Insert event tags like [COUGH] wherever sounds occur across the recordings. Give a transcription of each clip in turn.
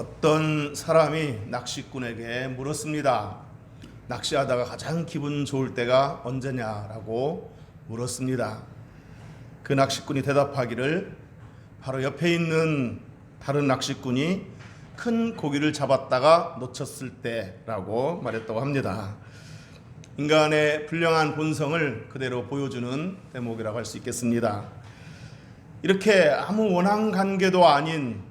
어떤 사람이 낚시꾼에게 물었습니다. 낚시하다가 가장 기분 좋을 때가 언제냐라고 물었습니다. 그 낚시꾼이 대답하기를 바로 옆에 있는 다른 낚시꾼이 큰 고기를 잡았다가 놓쳤을 때라고 말했다고 합니다. 인간의 불량한 본성을 그대로 보여주는 대목이라고 할 수 있겠습니다. 이렇게 아무 원한 관계도 아닌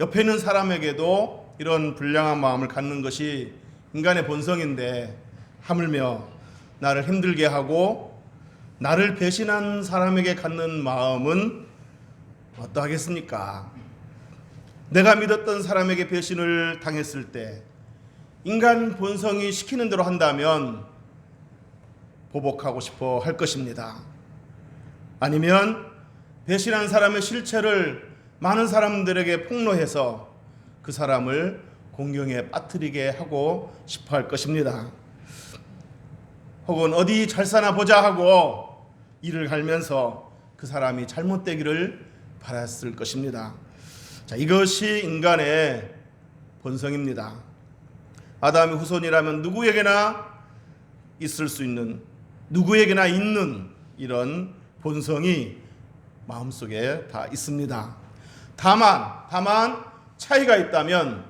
옆에 있는 사람에게도 이런 불량한 마음을 갖는 것이 인간의 본성인데 하물며 나를 힘들게 하고 나를 배신한 사람에게 갖는 마음은 어떠하겠습니까? 내가 믿었던 사람에게 배신을 당했을 때 인간 본성이 시키는 대로 한다면 보복하고 싶어 할 것입니다. 아니면 배신한 사람의 실체를 많은 사람들에게 폭로해서 그 사람을 공경에 빠뜨리게 하고 싶어 할 것입니다. 혹은 어디 잘 사나 보자 하고 이를 갈면서 그 사람이 잘못되기를 바랐을 것입니다. 자, 이것이 인간의 본성입니다. 아담의 후손이라면 누구에게나 있을 수 있는 누구에게나 있는 이런 본성이 마음속에 다 있습니다. 다만 다만 차이가 있다면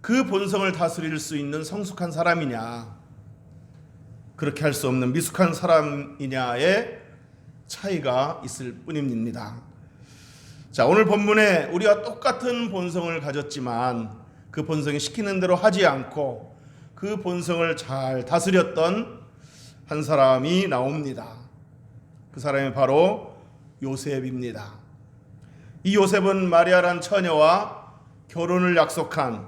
그 본성을 다스릴 수 있는 성숙한 사람이냐 그렇게 할 수 없는 미숙한 사람이냐의 차이가 있을 뿐입니다. 자, 오늘 본문에 우리와 똑같은 본성을 가졌지만 그 본성이 시키는 대로 하지 않고 그 본성을 잘 다스렸던 한 사람이 나옵니다. 그 사람이 바로 요셉입니다. 이 요셉은 마리아란 처녀와 결혼을 약속한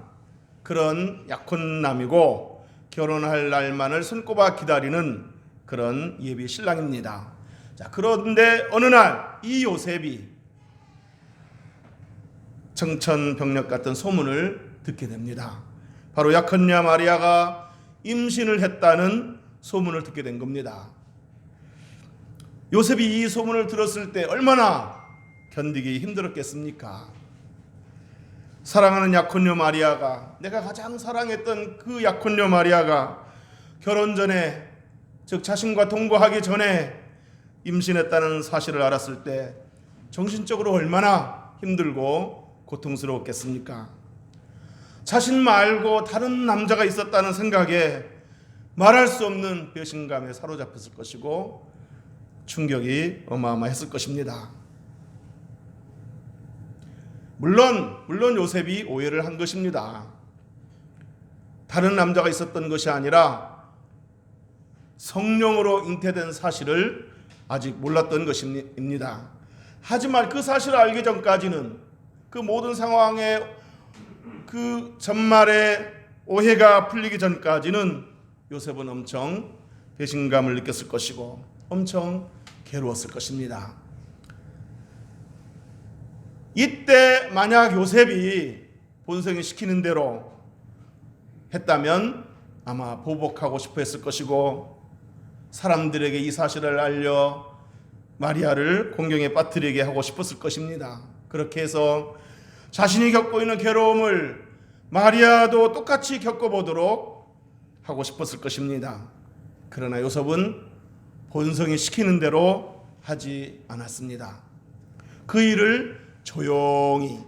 그런 약혼남이고 결혼할 날만을 손꼽아 기다리는 그런 예비 신랑입니다. 자, 그런데 어느 날 이 요셉이 청천벽력 같은 소문을 듣게 됩니다. 바로 약혼녀 마리아가 임신을 했다는 소문을 듣게 된 겁니다. 요셉이 이 소문을 들었을 때 얼마나 견디기 힘들었겠습니까? 사랑하는 약혼녀 마리아가 내가 가장 사랑했던 그 약혼녀 마리아가 결혼 전에 즉 자신과 동거하기 전에 임신했다는 사실을 알았을 때 정신적으로 얼마나 힘들고 고통스러웠겠습니까? 자신 말고 다른 남자가 있었다는 생각에 말할 수 없는 배신감에 사로잡혔을 것이고 충격이 어마어마했을 것입니다. 물론 물론 요셉이 오해를 한 것입니다. 다른 남자가 있었던 것이 아니라 성령으로 잉태된 사실을 아직 몰랐던 것입니다. 하지만 그 사실을 알기 전까지는 그 모든 상황에 그 전말에 오해가 풀리기 전까지는 요셉은 엄청 배신감을 느꼈을 것이고 엄청 괴로웠을 것입니다. 이때 만약 요셉이 본성이 시키는 대로 했다면 아마 보복하고 싶어 했을 것이고 사람들에게 이 사실을 알려 마리아를 공경에 빠뜨리게 하고 싶었을 것입니다. 그렇게 해서 자신이 겪고 있는 괴로움을 마리아도 똑같이 겪어보도록 하고 싶었을 것입니다. 그러나 요셉은 본성이 시키는 대로 하지 않았습니다. 그 일을 조용히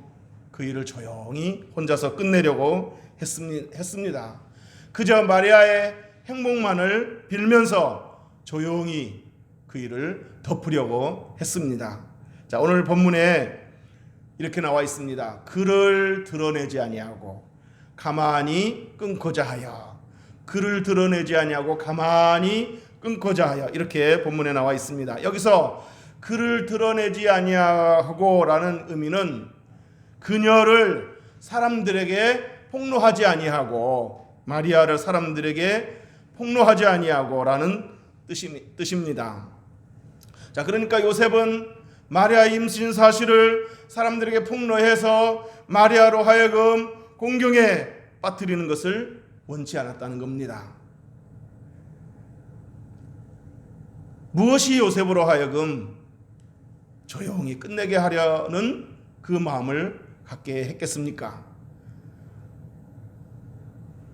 그 일을 조용히 혼자서 끝내려고 했습니다. 그저 마리아의 행복만을 빌면서 조용히 그 일을 덮으려고 했습니다. 자, 오늘 본문에 이렇게 나와 있습니다. 그를 드러내지 아니하고 가만히 끊고자 하여 그를 드러내지 아니하고 가만히 끊고자 하여 이렇게 본문에 나와 있습니다. 여기서 그를 드러내지 아니하고라는 의미는 그녀를 사람들에게 폭로하지 아니하고 마리아를 사람들에게 폭로하지 아니하고라는 뜻입니다. 자, 그러니까 요셉은 마리아 임신 사실을 사람들에게 폭로해서 마리아로 하여금 공경에 빠뜨리는 것을 원치 않았다는 겁니다. 무엇이 요셉으로 하여금 조용히 끝내게 하려는 그 마음을 갖게 했겠습니까?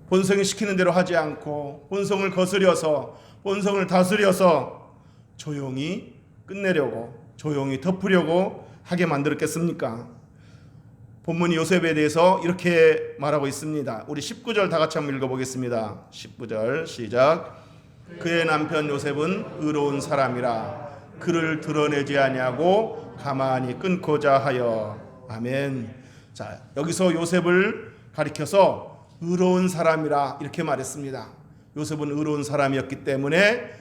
본성이 시키는 대로 하지 않고 본성을 거스려서 본성을 다스려서 조용히 끝내려고 조용히 덮으려고 하게 만들었겠습니까? 본문이 요셉에 대해서 이렇게 말하고 있습니다. 우리 19절 다 같이 한번 읽어보겠습니다. 19절 시작. 그의 남편 요셉은 의로운 사람이라 그를 드러내지 아니하고 가만히 끊고자 하여 아멘. 자 여기서 요셉을 가리켜서 의로운 사람이라 이렇게 말했습니다. 요셉은 의로운 사람이었기 때문에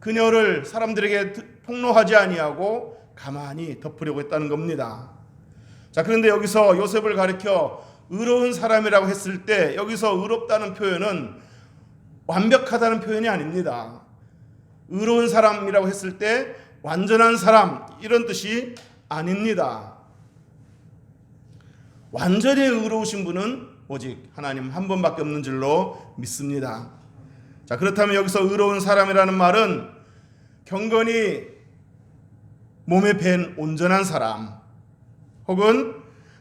그녀를 사람들에게 폭로하지 아니하고 가만히 덮으려고 했다는 겁니다. 자, 그런데 여기서 요셉을 가리켜 의로운 사람이라고 했을 때 여기서 의롭다는 표현은 완벽하다는 표현이 아닙니다. 의로운 사람이라고 했을 때 완전한 사람 이런 뜻이 아닙니다. 완전히 의로우신 분은 오직 하나님 한 번밖에 없는 줄로 믿습니다. 자, 그렇다면 여기서 의로운 사람이라는 말은 경건이 몸에 밴 온전한 사람 혹은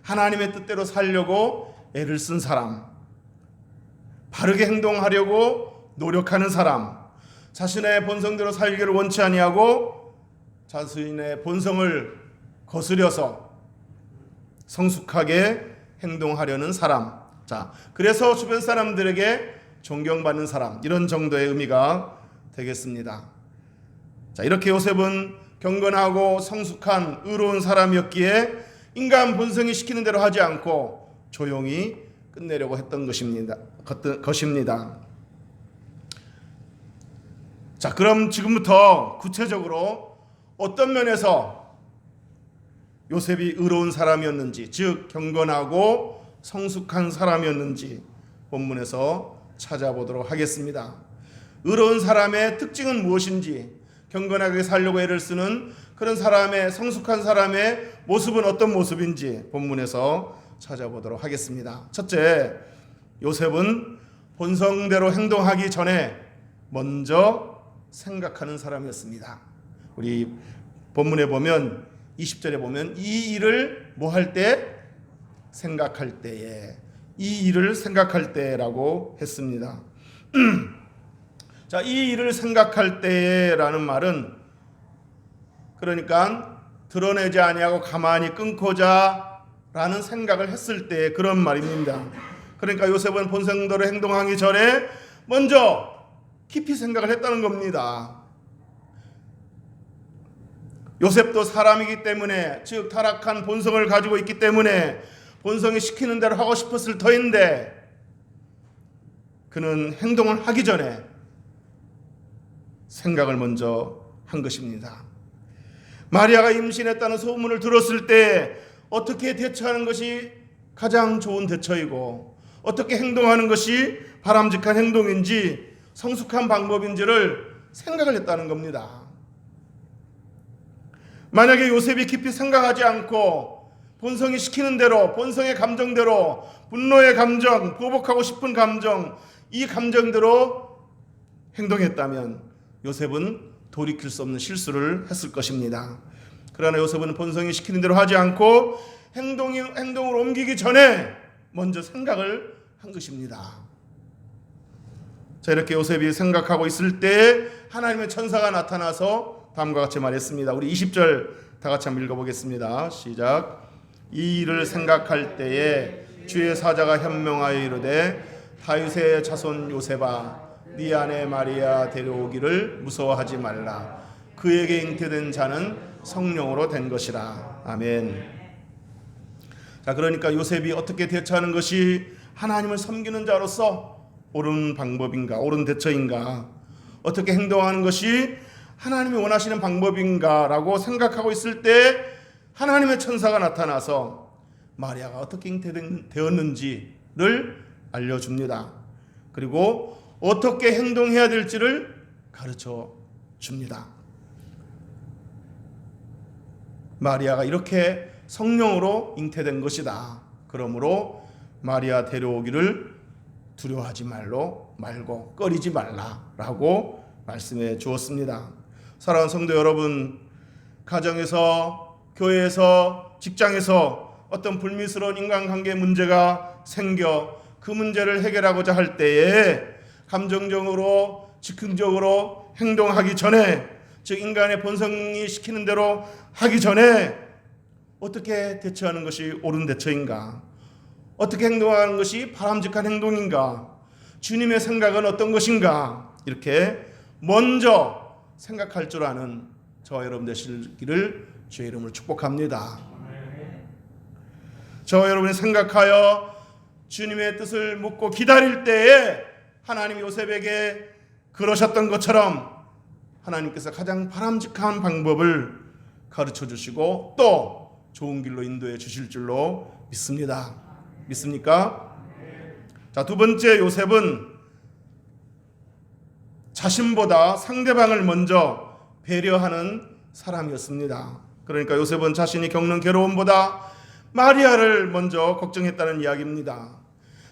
하나님의 뜻대로 살려고 애를 쓴 사람 바르게 행동하려고 노력하는 사람 자신의 본성대로 살기를 원치 아니하고 자신의 본성을 거스려서 성숙하게 행동하려는 사람 자 그래서 주변 사람들에게 존경받는 사람 이런 정도의 의미가 되겠습니다. 자 이렇게 요셉은 경건하고 성숙한 의로운 사람이었기에 인간 본성이 시키는 대로 하지 않고 조용히 끝내려고 했던 것입니다. 것입니다. 자 그럼 지금부터 구체적으로 어떤 면에서 요셉이 의로운 사람이었는지 즉 경건하고 성숙한 사람이었는지 본문에서 찾아보도록 하겠습니다. 의로운 사람의 특징은 무엇인지 경건하게 살려고 애를 쓰는 그런 사람의 성숙한 사람의 모습은 어떤 모습인지 본문에서 찾아보도록 하겠습니다. 첫째, 요셉은 본성대로 행동하기 전에 먼저 생각하는 사람이었습니다. 우리 본문에 보면 20절에 보면 이 일을 뭐 할 때 생각할 때에 이 일을 생각할 때라고 했습니다. [CLEARS THROAT] 자, 이 일을 생각할 때라는 말은 그러니까 드러내지 아니하고 가만히 끊고자라는 생각을 했을 때 그런 말입니다. 그러니까 요셉은 본성대로 행동하기 전에 먼저 깊이 생각을 했다는 겁니다. 요셉도 사람이기 때문에 즉 타락한 본성을 가지고 있기 때문에 본성이 시키는 대로 하고 싶었을 터인데 그는 행동을 하기 전에 생각을 먼저 한 것입니다. 마리아가 임신했다는 소문을 들었을 때 어떻게 대처하는 것이 가장 좋은 대처이고 어떻게 행동하는 것이 바람직한 행동인지 성숙한 방법인지를 생각을 했다는 겁니다. 만약에 요셉이 깊이 생각하지 않고 본성이 시키는 대로 본성의 감정대로 분노의 감정, 보복하고 싶은 감정 이 감정대로 행동했다면 요셉은 돌이킬 수 없는 실수를 했을 것입니다. 그러나 요셉은 본성이 시키는 대로 하지 않고 행동이 행동을 옮기기 전에 먼저 생각을 한 것입니다. 자 이렇게 요셉이 생각하고 있을 때 하나님의 천사가 나타나서 다음과 같이 말했습니다. 우리 20절 다 같이 한번 읽어보겠습니다. 시작. 이 일을 생각할 때에 주의 사자가 현명하여 이르되 다윗의 자손 요셉아 네 아내 마리아 데려오기를 무서워하지 말라. 그에게 잉태된 자는 성령으로 된 것이라. 아멘. 자, 그러니까 요셉이 어떻게 대처하는 것이 하나님을 섬기는 자로서 옳은 방법인가, 옳은 대처인가, 어떻게 행동하는 것이 하나님이 원하시는 방법인가라고 생각하고 있을 때 하나님의 천사가 나타나서 마리아가 어떻게 잉태되었는지를 알려줍니다. 그리고 어떻게 행동해야 될지를 가르쳐 줍니다. 마리아가 이렇게 성령으로 잉태된 것이다. 그러므로 마리아 데려오기를 두려워하지 말로 말고 꺼리지 말라라고 말씀해 주었습니다. 사랑하는 성도 여러분, 가정에서 교회에서 직장에서 어떤 불미스러운 인간관계 문제가 생겨 그 문제를 해결하고자 할 때에 감정적으로 즉흥적으로 행동하기 전에 즉 인간의 본성이 시키는 대로 하기 전에 어떻게 대처하는 것이 옳은 대처인가? 어떻게 행동하는 것이 바람직한 행동인가? 주님의 생각은 어떤 것인가? 이렇게 먼저 생각할 줄 아는 저와 여러분 되시기를 주의 이름으로 축복합니다. 저와 여러분이 생각하여 주님의 뜻을 묻고 기다릴 때에 하나님 요셉에게 그러셨던 것처럼 하나님께서 가장 바람직한 방법을 가르쳐 주시고 또 좋은 길로 인도해 주실 줄로 믿습니다. 믿습니까? 자, 두 번째 요셉은 자신보다 상대방을 먼저 배려하는 사람이었습니다. 그러니까 요셉은 자신이 겪는 괴로움보다 마리아를 먼저 걱정했다는 이야기입니다.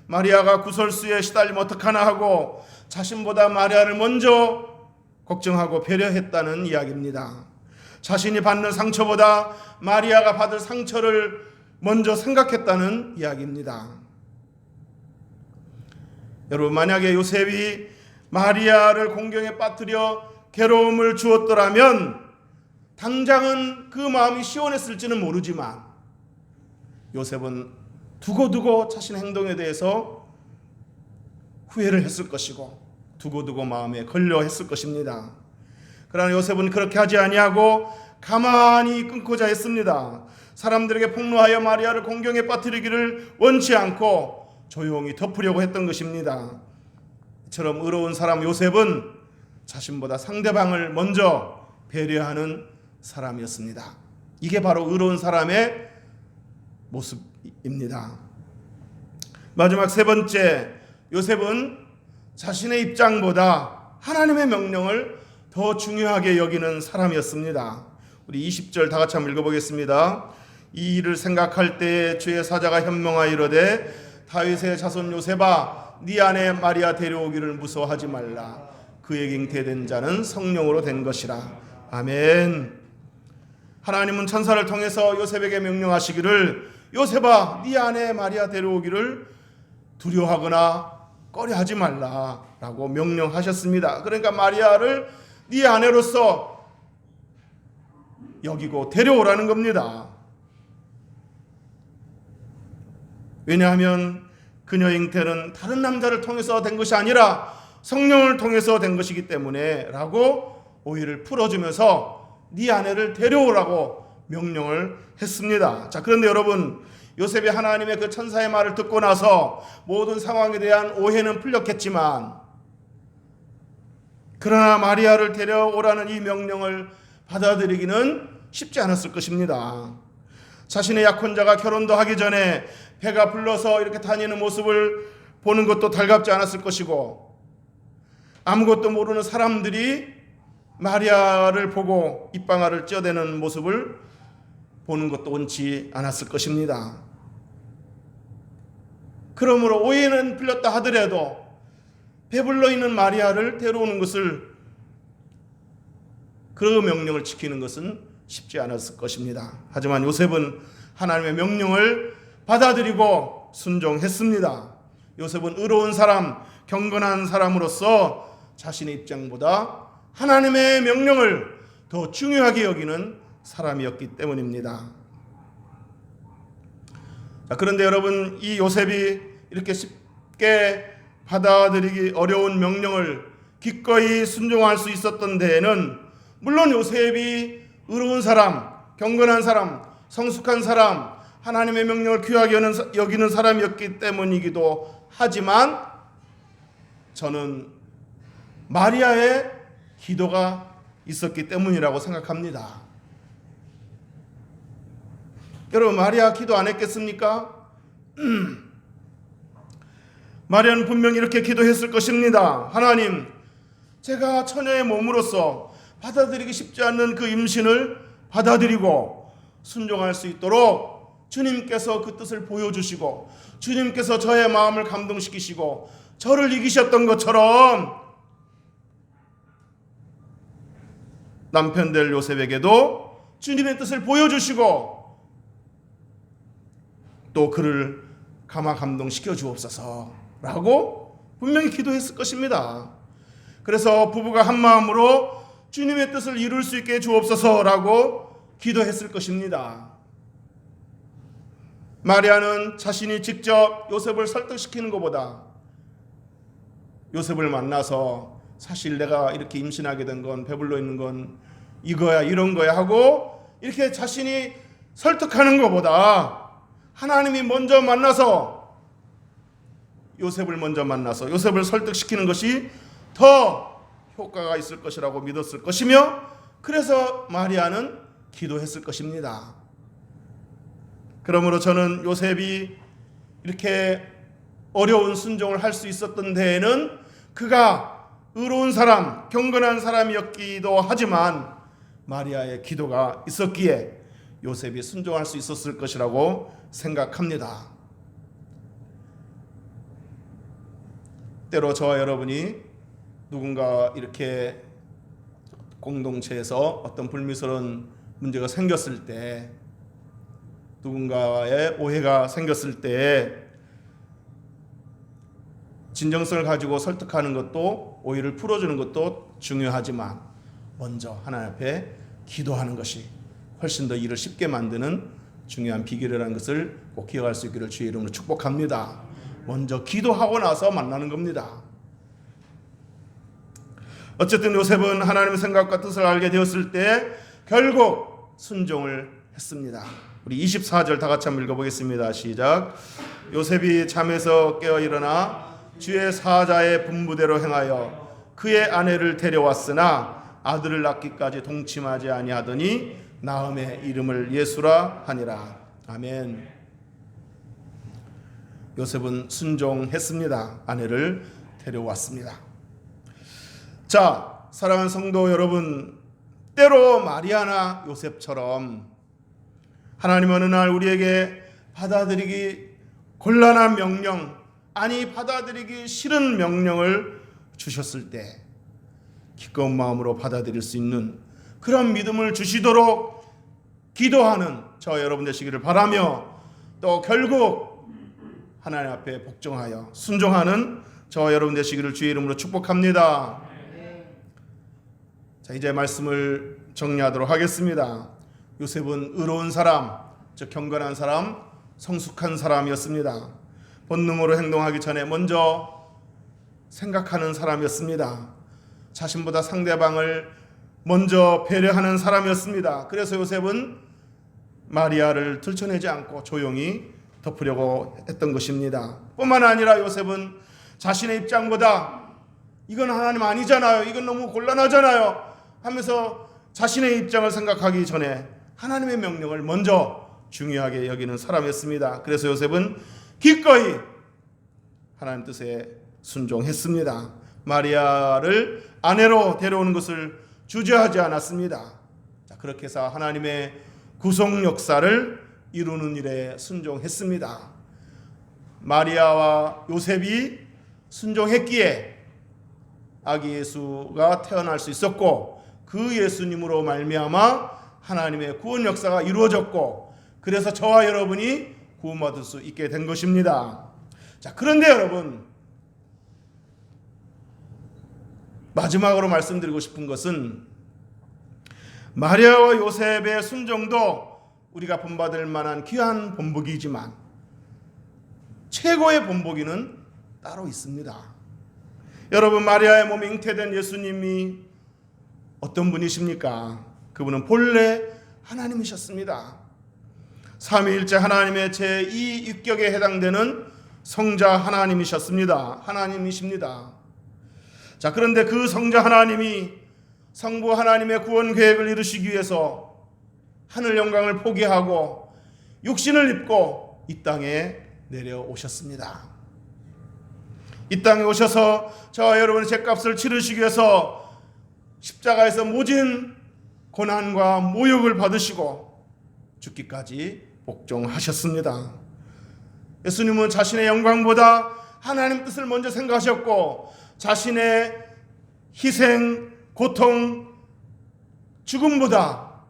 마리아가 구설수에 시달리면 어떡하나 하고 자신보다 마리아를 먼저 걱정하고 배려했다는 이야기입니다. 자신이 받는 상처보다 마리아가 받을 상처를 먼저 생각했다는 이야기입니다. 여러분 만약에 요셉이 마리아를 공경에 빠뜨려 괴로움을 주었더라면 당장은 그 마음이 시원했을지는 모르지만 요셉은 두고두고 자신의 행동에 대해서 후회를 했을 것이고 두고두고 마음에 걸려 했을 것입니다. 그러나 요셉은 그렇게 하지 아니하고 가만히 끊고자 했습니다. 사람들에게 폭로하여 마리아를 공경에 빠뜨리기를 원치 않고 조용히 덮으려고 했던 것입니다. 이처럼 의로운 사람 요셉은 자신보다 상대방을 먼저 배려하는 사람이었습니다. 이게 바로 의로운 사람의 모습입니다. 마지막 세 번째, 요셉은 자신의 입장보다 하나님의 명령을 더 중요하게 여기는 사람이었습니다. 우리 20절 다 같이 한번 읽어보겠습니다. 이 일을 생각할 때 주의 사자가 현명하여 이르되 다윗의 자손 요셉아 네 아내 마리아 데려오기를 무서워하지 말라 그에게 잉태된 자는 성령으로 된 것이라 아멘 하나님은 천사를 통해서 요셉에게 명령하시기를 요셉아 네 아내 마리아 데려오기를 두려워하거나 꺼려하지 말라라고 명령하셨습니다. 그러니까 마리아를 네 아내로서 여기고 데려오라는 겁니다. 왜냐하면 그녀 잉태는 다른 남자를 통해서 된 것이 아니라 성령을 통해서 된 것이기 때문에 라고 오해를 풀어주면서 네 아내를 데려오라고 명령을 했습니다. 자 그런데 여러분 요셉이 하나님의 그 천사의 말을 듣고 나서 모든 상황에 대한 오해는 풀렸겠지만 그러나 마리아를 데려오라는 이 명령을 받아들이기는 쉽지 않았을 것입니다. 자신의 약혼자가 결혼도 하기 전에 배가 불러서 이렇게 다니는 모습을 보는 것도 달갑지 않았을 것이고 아무것도 모르는 사람들이 마리아를 보고 입방아를 쪄대는 모습을 보는 것도 원치 않았을 것입니다. 그러므로 오해는 풀렸다 하더라도 배불러 있는 마리아를 데려오는 것을 그 명령을 지키는 것은 쉽지 않았을 것입니다. 하지만 요셉은 하나님의 명령을 받아들이고 순종했습니다. 요셉은 의로운 사람, 경건한 사람으로서 자신의 입장보다 하나님의 명령을 더 중요하게 여기는 사람이었기 때문입니다. 자, 그런데 여러분 이 요셉이 이렇게 쉽게 받아들이기 어려운 명령을 기꺼이 순종할 수 있었던 데에는 물론 요셉이 의로운 사람, 경건한 사람, 성숙한 사람, 하나님의 명령을 귀하게 여기는 사람이었기 때문이기도 하지만 저는 마리아의 기도가 있었기 때문이라고 생각합니다. 여러분 마리아 기도 안 했겠습니까? [CLEARS THROAT] 마리아는 분명히 이렇게 기도했을 것입니다. 하나님, 제가 처녀의 몸으로서 받아들이기 쉽지 않는 그 임신을 받아들이고 순종할 수 있도록 주님께서 그 뜻을 보여주시고 주님께서 저의 마음을 감동시키시고 저를 이기셨던 것처럼 남편 될 요셉에게도 주님의 뜻을 보여주시고 또 그를 감화 감동시켜 주옵소서. 라고 분명히 기도했을 것입니다. 그래서 부부가 한 마음으로 주님의 뜻을 이룰 수 있게 주옵소서라고 기도했을 것입니다. 마리아는 자신이 직접 요셉을 설득시키는 것보다 요셉을 만나서 사실 내가 이렇게 임신하게 된 건 배불러 있는 건 이거야 이런 거야 하고 이렇게 자신이 설득하는 것보다 하나님이 먼저 만나서 요셉을 먼저 만나서 요셉을 설득시키는 것이 더 효과가 있을 것이라고 믿었을 것이며 그래서 마리아는 기도했을 것입니다. 그러므로 저는 요셉이 이렇게 어려운 순종을 할 수 있었던 데에는 그가 의로운 사람, 경건한 사람이었기도 하지만 마리아의 기도가 있었기에 요셉이 순종할 수 있었을 것이라고 생각합니다. 때로 저와 여러분이 누군가 이렇게 공동체에서 어떤 불미스러운 문제가 생겼을 때 누군가의 오해가 생겼을 때 진정성을 가지고 설득하는 것도 오해를 풀어주는 것도 중요하지만 먼저 하나님 앞에 기도하는 것이 훨씬 더 일을 쉽게 만드는 중요한 비결이라는 것을 꼭 기억할 수 있기를 주의 이름으로 축복합니다. 먼저 기도하고 나서 만나는 겁니다. 어쨌든 요셉은 하나님의 생각과 뜻을 알게 되었을 때 결국 순종을 했습니다. 우리 24절 다 같이 한번 읽어보겠습니다. 시작. 요셉이 잠에서 깨어 일어나 주의 사자의 분부대로 행하여 그의 아내를 데려왔으나 아들을 낳기까지 동침하지 아니하더니 나음의 이름을 예수라 하니라. 아멘. 요셉은 순종했습니다. 아내를 데려왔습니다. 자, 사랑하는 성도 여러분, 때로 마리아나 요셉처럼 하나님 어느 날 우리에게 받아들이기 곤란한 명령, 아니 받아들이기 싫은 명령을 주셨을 때 기꺼운 마음으로 받아들일 수 있는 그런 믿음을 주시도록 기도하는 저 여러분 되시기를 바라며 또 결국 하나님 앞에 복종하여 순종하는 저 여러분 되시기를 주의 이름으로 축복합니다. 자 이제 말씀을 정리하도록 하겠습니다. 요셉은 의로운 사람, 즉 경건한 사람, 성숙한 사람이었습니다. 본능으로 행동하기 전에 먼저 생각하는 사람이었습니다. 자신보다 상대방을 먼저 배려하는 사람이었습니다. 그래서 요셉은 마리아를 들춰내지 않고 조용히 덮으려고 했던 것입니다. 뿐만 아니라 요셉은 자신의 입장보다 이건 하나님 아니잖아요. 이건 너무 곤란하잖아요. 하면서 자신의 입장을 생각하기 전에 하나님의 명령을 먼저 중요하게 여기는 사람이었습니다. 그래서 요셉은 기꺼이 하나님 뜻에 순종했습니다. 마리아를 아내로 데려오는 것을 주저하지 않았습니다. 자, 그렇게 해서 하나님의 구속 역사를 이루는 일에 순종했습니다. 마리아와 요셉이 순종했기에 아기 예수가 태어날 수 있었고 그 예수님으로 말미암아 하나님의 구원 역사가 이루어졌고 그래서 저와 여러분이 구원받을 수 있게 된 것입니다. 자, 그런데 여러분 마지막으로 말씀드리고 싶은 것은 마리아와 요셉의 순종도 우리가 본받을 만한 귀한 본보기지만 최고의 본보기는 따로 있습니다. 여러분 마리아의 몸에 잉태된 예수님이 어떤 분이십니까? 그분은 본래 하나님이셨습니다. 삼위일체 하나님의 제2 육격에 해당되는 성자 하나님이셨습니다. 하나님이십니다. 자, 그런데 그 성자 하나님이 성부 하나님의 구원 계획을 이루시기 위해서 하늘 영광을 포기하고 육신을 입고 이 땅에 내려오셨습니다. 이 땅에 오셔서 저와 여러분의 죄값을 치르시기 위해서 십자가에서 모진 고난과 모욕을 받으시고 죽기까지 복종하셨습니다. 예수님은 자신의 영광보다 하나님 뜻을 먼저 생각하셨고 자신의 희생, 고통, 죽음보다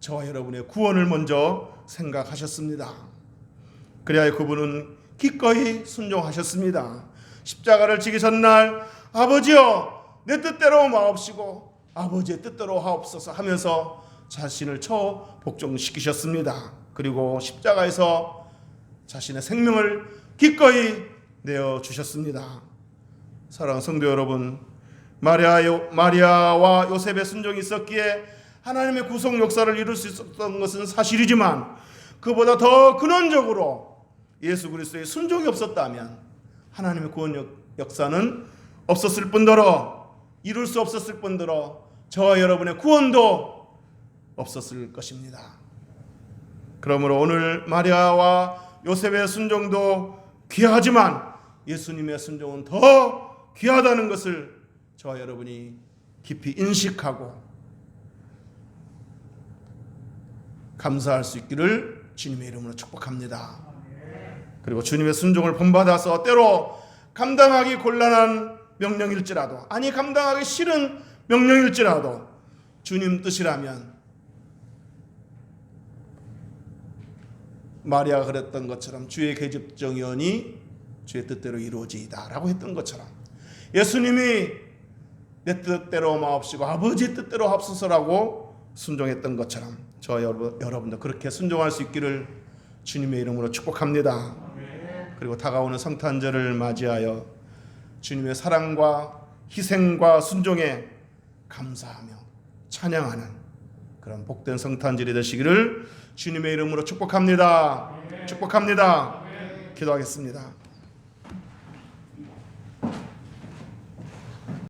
저와 여러분의 구원을 먼저 생각하셨습니다. 그래야 그분은 기꺼이 순종하셨습니다. 십자가를 지기 전날 아버지여 내 뜻대로 마옵시고 아버지의 뜻대로 하옵소서 하면서 자신을 처 복종시키셨습니다. 그리고 십자가에서 자신의 생명을 기꺼이 내어 주셨습니다. 사랑하는 성도 여러분, 마리아 마리아와 요셉의 순종이 있었기에 하나님의 구속 역사를 이룰 수 있었던 것은 사실이지만 그보다 더 근원적으로 예수 그리스도의 순종이 없었다면 하나님의 구원 역- 역사는 없었을 뿐더러 이룰 수 없었을 뿐더러 저와 여러분의 구원도 없었을 것입니다. 그러므로 오늘 마리아와 요셉의 순종도 귀하지만 예수님의 순종은 더 귀하다는 것을 저와 여러분이 깊이 인식하고 감사할 수 있기를 주님의 이름으로 축복합니다. 그리고 주님의 순종을 본받아서 때로 감당하기 곤란한 명령일지라도 아니 감당하기 싫은 명령일지라도 주님 뜻이라면 마리아가 그랬던 것처럼 주의 계집정연이 주의 뜻대로 이루어지이다라고 했던 것처럼 예수님이 내 뜻대로 마옵시고 아버지 뜻대로 합소서라고 순종했던 것처럼 저 여러분, 여러분도 그렇게 순종할 수 있기를 주님의 이름으로 축복합니다. 그리고 다가오는 성탄절을 맞이하여 주님의 사랑과 희생과 순종에 감사하며 찬양하는 그런 복된 성탄절이 되시기를 주님의 이름으로 축복합니다. 축복합니다. 기도하겠습니다.